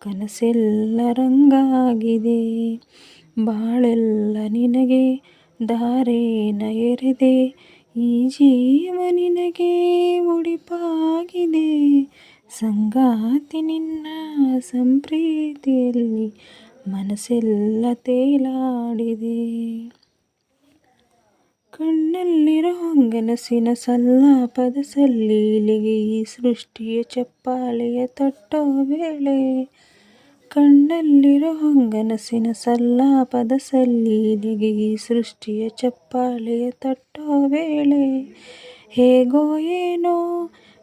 ಕನಸೆಲ್ಲ ರಂಗಾಗಿದೆ ಬಾಳೆಲ್ಲ ನಿನಗೆ ದಾರೇನ ಎರೆದೆ. ಈ ಜೀವ ನಿನಗೆ ಮುಡಿಪಾಗಿದೆ. ಸಂಗಾತಿ ನಿನ್ನ ಸಂಪ್ರೀತಿಯಲ್ಲಿ ಮನಸ್ಸೆಲ್ಲ ತೇಲಾಡಿದೆ. ಕಣ್ಣಲ್ಲಿರೋ ಗನಸಿನ ಸಲ್ಲಾಪದ ಸಲ್ಲೀಲಿಗೆ ಈ ಸೃಷ್ಟಿಯ ಚಪ್ಪಾಳೆಯ ತಟ್ಟೋ ವೇಳೆ ಕಣ್ಣಲ್ಲಿರೋ ಹಂಗನಸಿನ ಸಲ್ಲಾಪದ ಸಲ್ಲಿ ಸೃಷ್ಟಿಯ ಚಪ್ಪಾಳೆಯ ತಟ್ಟೋ ವೇಳೆ ಹೇಗೋ ಏನೋ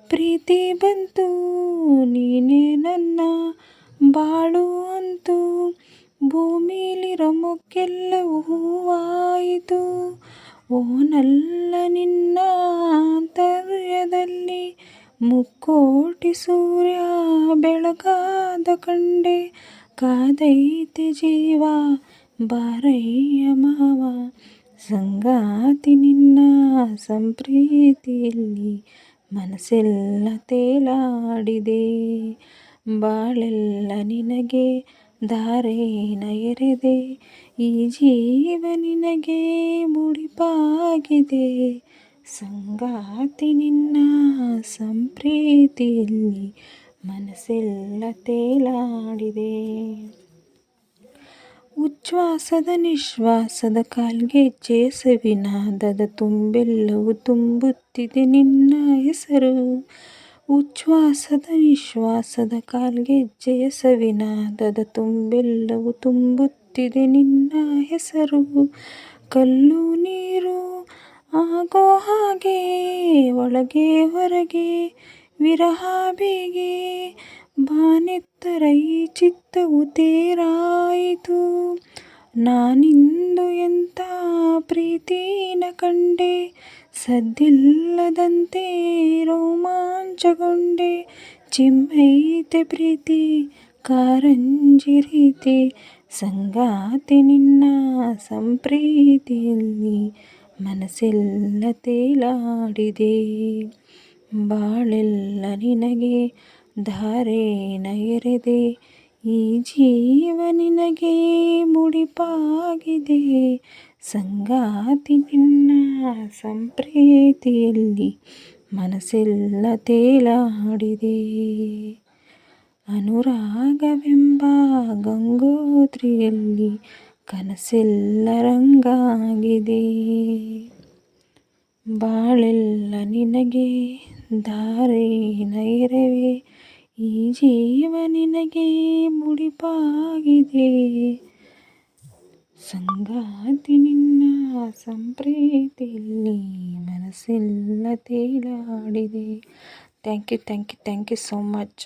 ಪ್ರೀತಿ ಬಂತು, ನೀನೇ ನನ್ನ ಬಾಳು ಅಂತೂ. ಭೂಮಿಲಿರೋ ಮೊಕ್ಕೆಲ್ಲವೂ ಹೂವಾಯಿತು ನಲ್ಲ ನಿನ್ನ ಮುಕ್ಕೋಟಿ ಸೂರ್ಯ ಬೆಳಗಾದ ಕಂಡೆ, ಕಾದೈತಿ ಜೀವ ಬಾರಯ್ಯ ಮಾವ. ಸಂಗಾತಿ ನಿನ್ನ ಸಂಪ್ರೀತಿಯಲ್ಲಿ ಮನಸ್ಸೆಲ್ಲ ತೇಲಾಡಿದೆ. ಬಾಳೆಲ್ಲ ನಿನಗೆ ಧಾರೇನ ಎರೆದೆ. ಈ ಜೀವ ನಿನಗೆ ಮುಡಿಪಾಗಿದೆ. ಸಂಗಾತಿ ನಿನ್ನ ಸಂಪ್ರೀತಿಯಲ್ಲಿ ಮನಸ್ಸೆಲ್ಲ ತೇಲಾಡಿದೆ. ಉಚ್ಛ್ವಾಸದ ನಿಶ್ವಾಸದ ಕಾಲ್ಗೆಜ್ಜೆಯ ಸವಿನಾದದ ತುಂಬೆಲ್ಲವೂ ತುಂಬುತ್ತಿದೆ ನಿನ್ನ ಹೆಸರು. ಉಚ್ಛ್ವಾಸದ ನಿಶ್ವಾಸದ ಕಾಲ್ಗೆಜ್ಜೆಯ ಸವಿನಾದದ ತುಂಬೆಲ್ಲವೂ ತುಂಬುತ್ತಿದೆ ನಿನ್ನ ಹೆಸರು. ಕಲ್ಲು ನೀರು ಆಗೋ ಹಾಗೆ ಒಳಗೆ ಹೊರಗೆ ವಿರಹ ಬೇಗೆ ಬಾನೆತ್ತರ ಈ ಚಿತ್ತವು ತೇರಾಯಿತು. ನಾನಿಂದು ಎಂಥ ಪ್ರೀತಿನ ಕಂಡೆ, ಸದ್ದಿಲ್ಲದಂತೆ ರೋಮಾಂಚಗೊಂಡೆ, ಚಿಮ್ಮೈತೆ ಪ್ರೀತಿ, ಕಾರಂಜಿ ರೀತಿ, ಸಂಗಾತಿ ನಿನ್ನ ಸಂಪ್ರೀತಿಯಲ್ಲಿ ಮನಸ್ಸೆಲ್ಲ ತೇಲಾಡಿದೆ. ಬಾಳೆಲ್ಲ ನಿನಗೆ ಧಾರೇನ ಎರೆದೆ ಈ ಜೀವ ನಿನಗೆ ಮುಡಿಪಾಗಿದೆ. ಸಂಗಾತಿ ನಿನ್ನ ಸಂಪ್ರೀತಿಯಲ್ಲಿ ಮನಸ್ಸೆಲ್ಲ ತೇಲಾಡಿದೆ. ಅನುರಾಗವೆಂಬ ಗಂಗೋತ್ರಿಯಲ್ಲಿ ಕನಸೆಲ್ಲ ರಂಗಾಗಿದೆ ಬಾಳೆಲ್ಲ ನಿನಗೆ ಧಾರೇನ ಎರೆವೆ ಈ ಜೀವ ನಿನಗೆ ಮುಡಿಪಾಗಿದೆ. ಸಂಗಾತಿ ನಿನ್ನ ಸಂಪ್ರೀತಿಯಲ್ಲಿ ಮನಸ್ಸೆಲ್ಲ ತೇಲಾಡಿದೆ. Thank you thank you thank you so much